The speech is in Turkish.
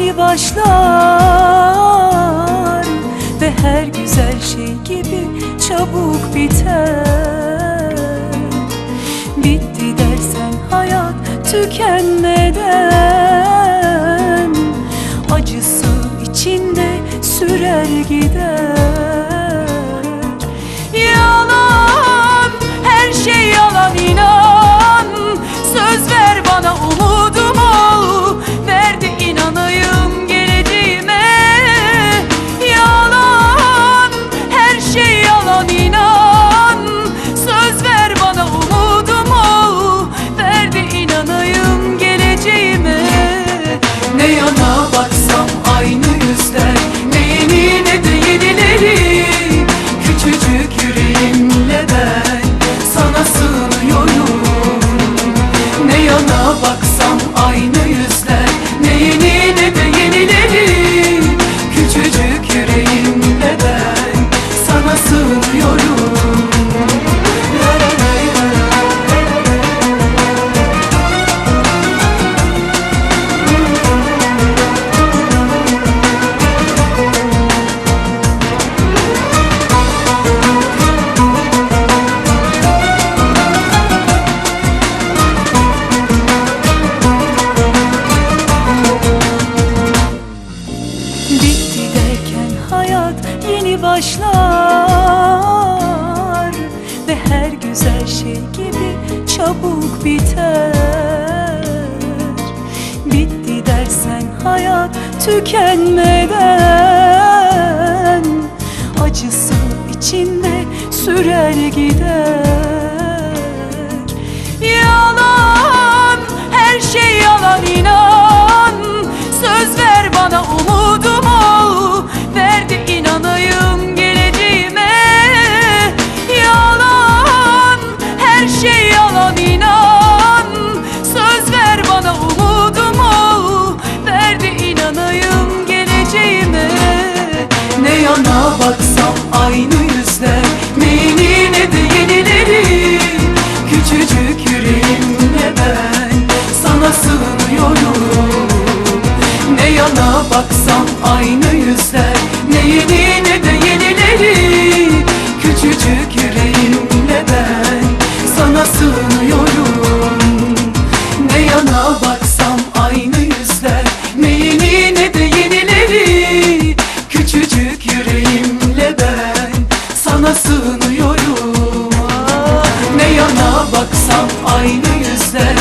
yeni başlar Ve her güzel şey gibi çabuk biter. Bitti dersen hayat tükenmeden Acısı içinde sürer gider Bitti derken hayat yeni başlar Ve her güzel şey gibi çabuk biter. Bitti dersen hayat tükenmeden Acısı içinde sürer gider yalan inan Söz ver bana umudum ol Ver de inanayım geleceğime. Ne yana baksam aynı yüzler Ne yeni ne de yenileri. Küçücük yüreğimle ben Sana sığınıyorum. Ne yana baksam aynı yüzler Ne yeni sığınıyorum. Ne yana baksam aynı yüzler Ne yeni ne de yenileri. Küçücük yüreğimle ben Sana sığınıyorum. Ah, Ne yana baksam aynı yüzler